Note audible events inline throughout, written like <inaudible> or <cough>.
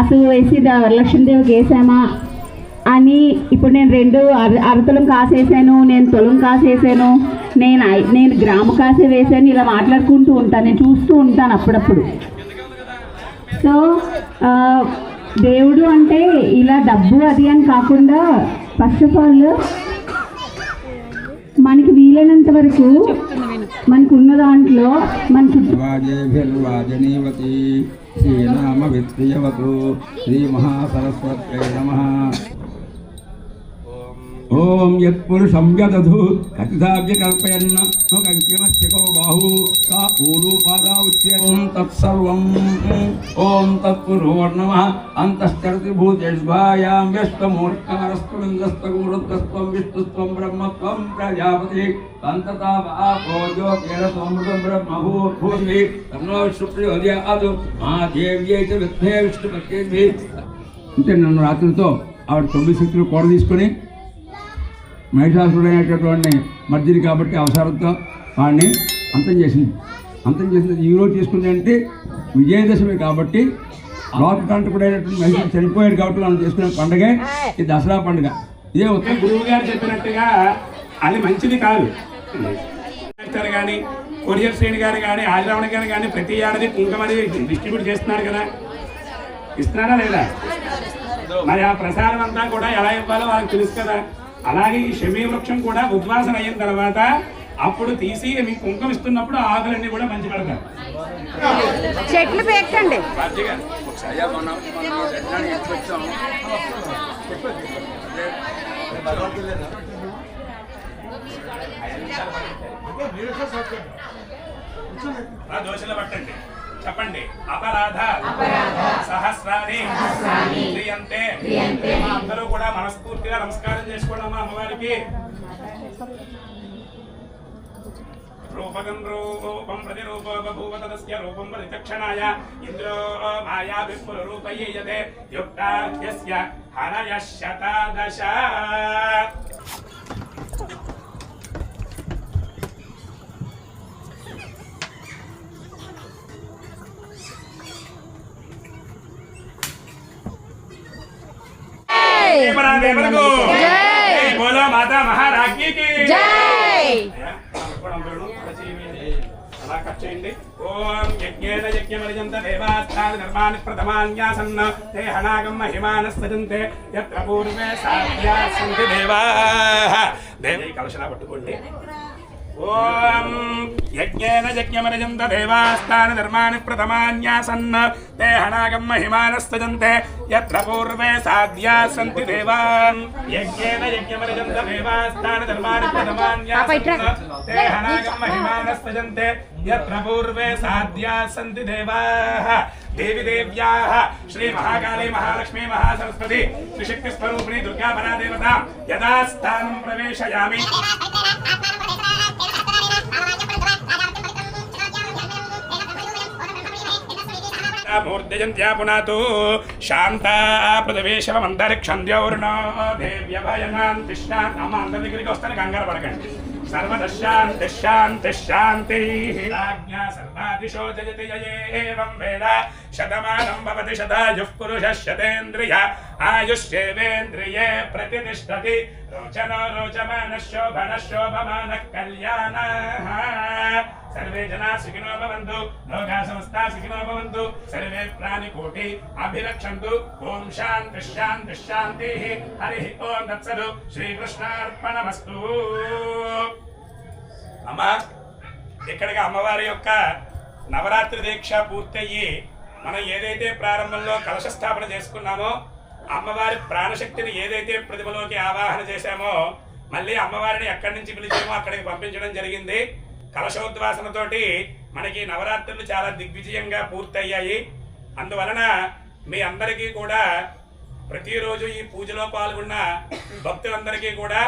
అసలు వేసి వరలక్ష్మీదేవి వేసామా అని ఇప్పుడు నేను రెండు అర అరతులం కాసేసాను నేను తులం కాసేసాను నేను ఐ- నేను గ్రాము కాసే వేసాను ఇలా మాట్లాడుకుంటూ ఉంటాను నేను చూస్తూ ఉంటాను అప్పుడప్పుడు. సో దేవుడు అంటే ఇలా డబ్బు అది అని కాకుండా ఫస్ట్ ఆఫ్ ఆల్ వీలైనంత వరకు మనకు ఉన్న దాంట్లో మన చుట్టూ వాజేభిర్వాజనీవతి శ్రీనామ విత్రియవతు శ్రీమహాసరస్వత్యై నమ. ఓం యత్పురుషం యదధు కథితాభ్య కల్పయన్న కంకిమస్యకో బాహు. కా ఊరూపాదా ఉచ్యం తత్సర్వం. ఓం తత్పురోర్నమ అంతశ్చరతి భూతేష్భాయాం వ్యస్తమూర్ఖమరస్తు లింగస్తమూర్ధస్త్వం విష్ణుస్త్వం బ్రహ్మత్వం ప్రజాపతి. అంతతాపో జ్యోతిరసమృతం బ్రహ్మభూర్భూమి తన్నో విష్ణుప్రయోజయాదు మా దేవ్యై చ విద్మే విష్ణుపత్యేభి అంటే నన్ను రాత్రితో ఆవిడ తొమ్మిది శక్తులు కూడ తీసుకొని మహిషాసుడైనటువంటి మర్దిని కాబట్టి అవసరంతో వాడిని అంతం చేసింది. అంతం చేసింది ఈ రోజు తీసుకుంది అంటే విజయదశమి కాబట్టి లోకకంటకుడైనటువంటి మహిళ చనిపోయాడు కాబట్టి మనం చేసుకునే పండుగే ఈ దసరా పండుగ. ఇదే ఉత్తర గురువు గారు చెప్పినట్టుగా అది మంచిది కాదు. కానీ కొరియర్ శ్రేణి గారు కానీ ఆదిరావణ గారు కానీ ప్రతి ఏడాది కుంకుమది డిస్ట్రిబ్యూట్ చేస్తున్నారు కదా. ఇస్తున్నారా లేదా? మరి ఆ ప్రసారం అంతా కూడా ఎలా ఇవ్వాలో వాళ్ళకి తెలుసు కదా. అలాగే ఈ శమీ వృక్షం కూడా ఉద్వాసన అయిన తర్వాత అప్పుడు తీసి మీకు కుంకుమ ఇస్తున్నప్పుడు ఆ ఆకులన్నీ కూడా మంచి పెడతారు చెట్లు పెట్టండి దోషలు పట్టండి. చెప్పండి. అపరాధ సహస్రాన్ని క్రియంతే. మా అందరూ కూడా మనస్ఫూర్తిగా నమస్కారం చేసుకోవడం మా అమ్మవారికి. రూపకం రూపం ప్రతిరూపో బభూవ తదస్య రూపం ప్రతిచక్షణాయ ఇంద్రో మాయా విపుల రూపయ్యతే యుక్తాస్య హరయ శతాదశ జై. బోలో మాతా మహారాజ్ఞి కి జై అలా కట్ చేయండి. ఓం యజ్ఞేన యజ్ఞమర్యంత దేవాస్థాన నిర్మాణ ప్రథమాన్యాసన్న తే హనాగం మహిమానస్పదంతే యత్ర పూర్వే సాధ్యా సంతి దేవా. దేవి కలశలా పట్టుకోండి. ॐ यज्ञेन यज्ञमनजन्त ते हणागं महिमानस्तजन्ते यत्र पूर्वे साध्याः सन्ति देवान्। यज्ञेन ते यत्र पूर्वे सन्ति देवाः। देवी देव्याः श्री महाकाली महालक्ष्मी महासरस्वती दुर्गा दुर्गापरा देवता यदा स्थानं प्रवेशयामि। మూర్ధయంత్యా పునాతు శాంతా పృథివేశవంతరిక్షంద్యౌర్ణో దేవ్యభయనాన్ తిష్టాన్ అమ్మ అందరి దగ్గరికి వస్తాను కంగారు పడకండి సర్వదశాంతిశాంతిశాంతి సర్వాదిశో జయతి జయేవం వేద శతమానం భవతి శతాయుః పురుష శతేంద్రియ ఆయుష్యేవేంద్రియే ప్రతిష్టతి రోచనో కళ్యాణ సర్వే జనా సుఖినో భవంతు లోకా సమస్తా సుఖినో భవంతు సర్వే ప్రాణికోటి అభిరక్షంతు ఓం శాంతి శాంతి శాంతి హరి ఓం తత్సదు శ్రీకృష్ణార్పణమస్తు అమ్మ ఇక్కడికి అమ్మవారి యొక్క నవరాత్రి దీక్ష పూర్తయ్యి మనం ఏదైతే ప్రారంభంలో కలశ స్థాపన చేసుకున్నామో అమ్మవారి ప్రాణశక్తిని ఏదైతే ప్రతిభలోకి ఆవాహన చేశామో మళ్ళీ అమ్మవారిని ఎక్కడి నుంచి పిలిచామో అక్కడికి పంపించడం జరిగింది. కలశోద్వాసనతోటి మనకి నవరాత్రులు చాలా దిగ్విజయంగా పూర్తయ్యాయి అందువలన మీ అందరికీ కూడా ప్రతిరోజు ఈ పూజలో పాల్గొన్న భక్తులందరికీ కూడా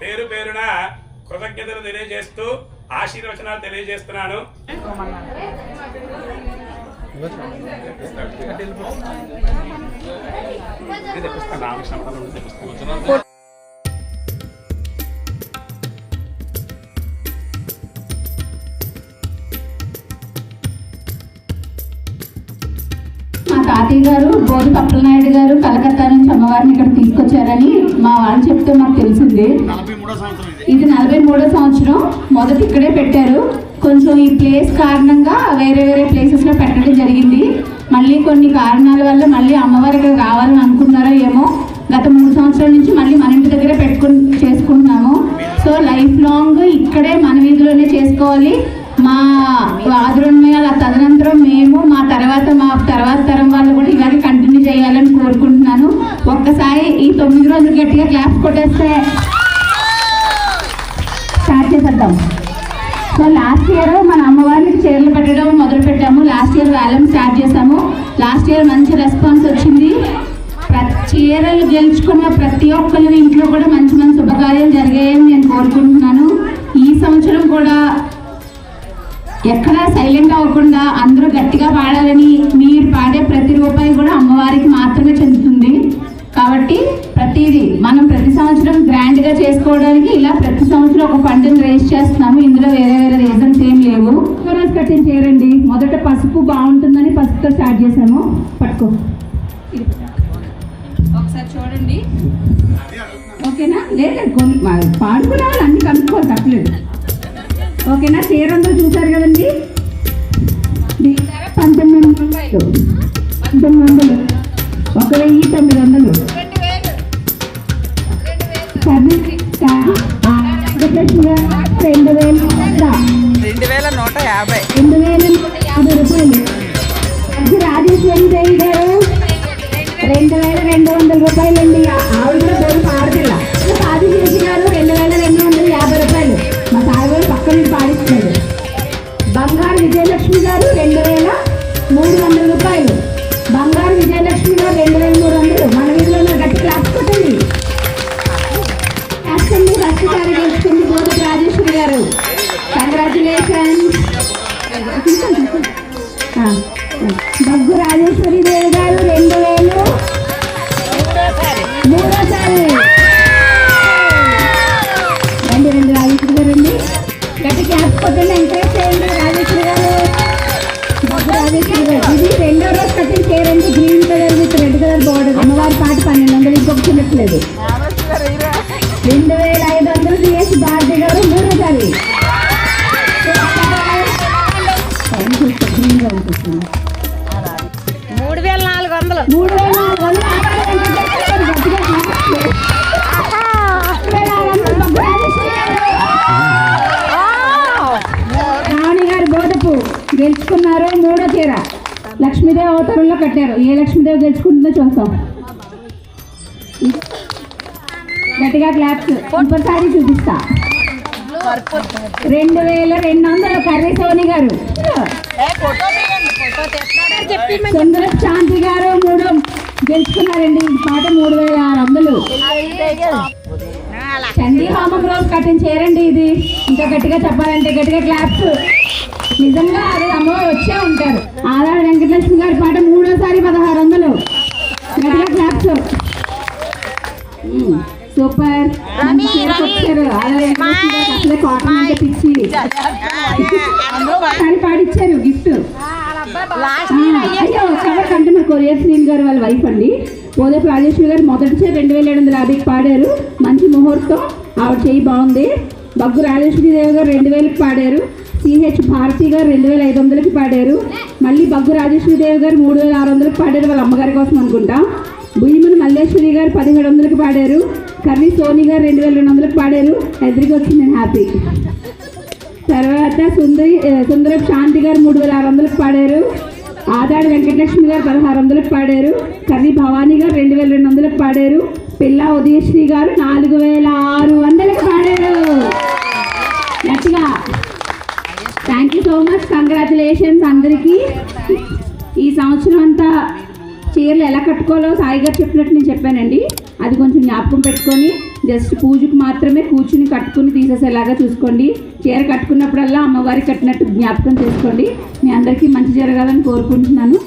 పేరు పేరున కృతజ్ఞతలు తెలియజేస్తూ ఆశీర్వచనాలు తెలియజేస్తున్నాను తెప్పిస్తాను రామకృష్ణ తెప్పిస్తాను. తాతయ్య గారు బోధి పప్పలనాయుడు గారు కలకత్తా నుంచి అమ్మవారిని ఇక్కడ తీసుకొచ్చారని మా వాళ్ళు చెప్తే మాకు తెలిసింది. ఇది. నలభై మూడో సంవత్సరం. మొదట ఇక్కడే పెట్టారు. కొంచెం ఈ ప్లేస్ కారణంగా వేరే వేరే ప్లేసెస్లో పెట్టడం జరిగింది. మళ్ళీ కొన్ని కారణాల వల్ల మళ్ళీ అమ్మవారి ఇక్కడ రావాలని అనుకున్నారో ఏమో గత మూడు సంవత్సరాల నుంచి మళ్ళీ మన ఇంటి దగ్గరే పెట్టుకుని చేసుకుంటున్నాము. సో లైఫ్ లాంగ్ ఇక్కడే మన వీధిలోనే చేసుకోవాలి. మా ఆదరణమయ్యాల తదనంతరం మేము మా తర్వాత మా తర్వాత తరం వాళ్ళు కూడా ఇలాగే కంటిన్యూ చేయాలని కోరుకుంటున్నాను. ఒక్కసారి ఈ తొమ్మిది రోజులు గట్టిగా క్లాస్ కొట్టేస్తే స్టార్ట్ చేసేద్దాం. సో లాస్ట్ ఇయర్ మన అమ్మవారికి చీరలు పెట్టడం మొదలు పెట్టాము. లాస్ట్ ఇయర్ వేలం స్టార్ట్ చేసాము లాస్ట్ ఇయర్ మంచి రెస్పాన్స్ వచ్చింది. ప్రతి చీరలు గెలుచుకున్న ప్రతి ఒక్కరి ఇంట్లో కూడా మంచి మంచి శుభకార్యాలు జరిగాయని నేను కోరుకుంటున్నాను. ఈ సంవత్సరం కూడా ఎక్కడా సైలెంట్ అవ్వకుండా అందరూ గట్టిగా పాడాలని మీరు పాడే ప్రతి రూపాయి కూడా అమ్మవారికి మాత్రమే చెందుతుంది. కాబట్టి ప్రతిదీ మనం ప్రతి సంవత్సరం గ్రాండ్గా చేసుకోవడానికి ఇలా ప్రతి సంవత్సరం ఒక ఫండ్ని రేస్ చేస్తున్నాము. ఇందులో వేరే వేరే రీజన్స్ ఏం లేవు. రోజు కట్టిన చేరండి మొదట పసుపు బాగుంటుందని పసుపుతో స్టార్ట్ చేసాము. పట్టుకో. ఒకసారి చూడండి. ఓకేనా? లేదు కొన్ని పాడుకునే వాళ్ళు అన్ని కనుక్కోవాలి తప్పలేదు. ఓకేనా? చీర అంతా చూసారు కదండి? దీని ధర పంతొమ్మిది రూపాయలు పంతొమ్మిది వందలు. ఒక వెయ్యి తొమ్మిది వందలు. దగ్గు రాజేశ్వరి దేవి గారు రెండు వేలు మూడోసారి రండి రెండు రాజేశ్వరి గారు రండి గట్టి క్యాప్ కొట్టండి ఎంకరేజ్ చేయండి రాజేశ్వరి గారు దగ్గు రాజేశ్వరి గారు ఇది రెండో రోజు కట్టిన చేరండి green colour with red colour border అమ్మవారి పాట పన్నెండు వందలు ఇంకొక చిన్నట్లేదు రెండు వేలు గెలుచుకున్నారు మూడో చీర. లక్ష్మీదేవి అవతారంలో కట్టారు. ఏ లక్ష్మీదేవి గెలుచుకుంటుందో చూస్తాం. గట్టిగా క్లాప్స్. ఇంకోసారి చూపిస్తా. రెండు వేల రెండు వందలు కర్రీ సోని గారు. సుందర శాంతి గారు మూడు గెలుచుకున్నారండి. ఈ పాట మూడు వేల ఆరు వందలు. చండీ హోమం రోజు కట్టిన చేరండి ఇది. ఇంకా గట్టిగా చెప్పాలంటే గట్టిగా క్లాప్స్. నిజంగా అదే అమ్మవారు వచ్చే ఉంటారు. ఆదాడ వెంకటలక్ష్మి గారి పాట మూడోసారి పదహారు వందలు. క్లాప్స్. సూపర్. పిచ్చి కానీ <laughs> పాడిచ్చారు గిఫ్ట్ అయ్యో కవర్ కంటే కొరియర్ శ్రీని గారు వాళ్ళ వైఫ్ అండి. ఓదేపు రాజేశ్వరి గారు మొదటి రెండు వేల ఏడు వందల యాభైకి పాడారు. మంచి ముహూర్తం. ఆవిడ చేయి బాగుంది. బగ్గు రాజేశ్వరి దేవి గారు రెండు వేలకు పాడారు. సిహెచ్ భారతి గారు రెండు వేల ఐదు వందలకి పాడారు. మళ్ళీ బగ్గు రాజేశ్వరి దేవి గారు మూడు వేల ఆరు వందలకి పాడారు వాళ్ళ అమ్మగారి కోసం అనుకుంటా. భూమిని మల్లేశ్వరి గారు పదిహేడు వందలకి పాడారు. కర్రీ సోని గారు రెండు వేల రెండు వందలకి పాడారు. ఎదురుకి వచ్చింది నేను హ్యాపీ. తర్వాత సుందరి ఆ, సుందరపు శాంతి గారు మూడు వేల ఆరు వందలకు పాడారు. ఆదాడి వెంకటలక్ష్మి గారు పదహారు వందలకు పాడారు. కర్రీ భవానీ గారు రెండు వేల రెండు వందలకు పాడారు. పిల్ల ఉదయశ్రీ గారు నాలుగు వేల ఆరు వందలకు పాడారు. సో మచ్ కంగ్రాచులేషన్స్ అందరికీ. ఈ సంవత్సరం అంతా చీరలు ఎలా కట్టుకోవాలో సాయి గారు చెప్పినట్టు నేను చెప్పానండి. అది కొంచెం జ్ఞాపకం పెట్టుకొని జస్ట్ పూజకు మాత్రమే కూర్చుని కట్టుకుని తీసేసేలాగా చూసుకోండి. చీర కట్టుకున్నప్పుడల్లా అమ్మవారి కట్టినట్టు జ్ఞాపకం చేసుకోండి. మీ అందరికీ మంచి జరగాలని కోరుకుంటున్నాను.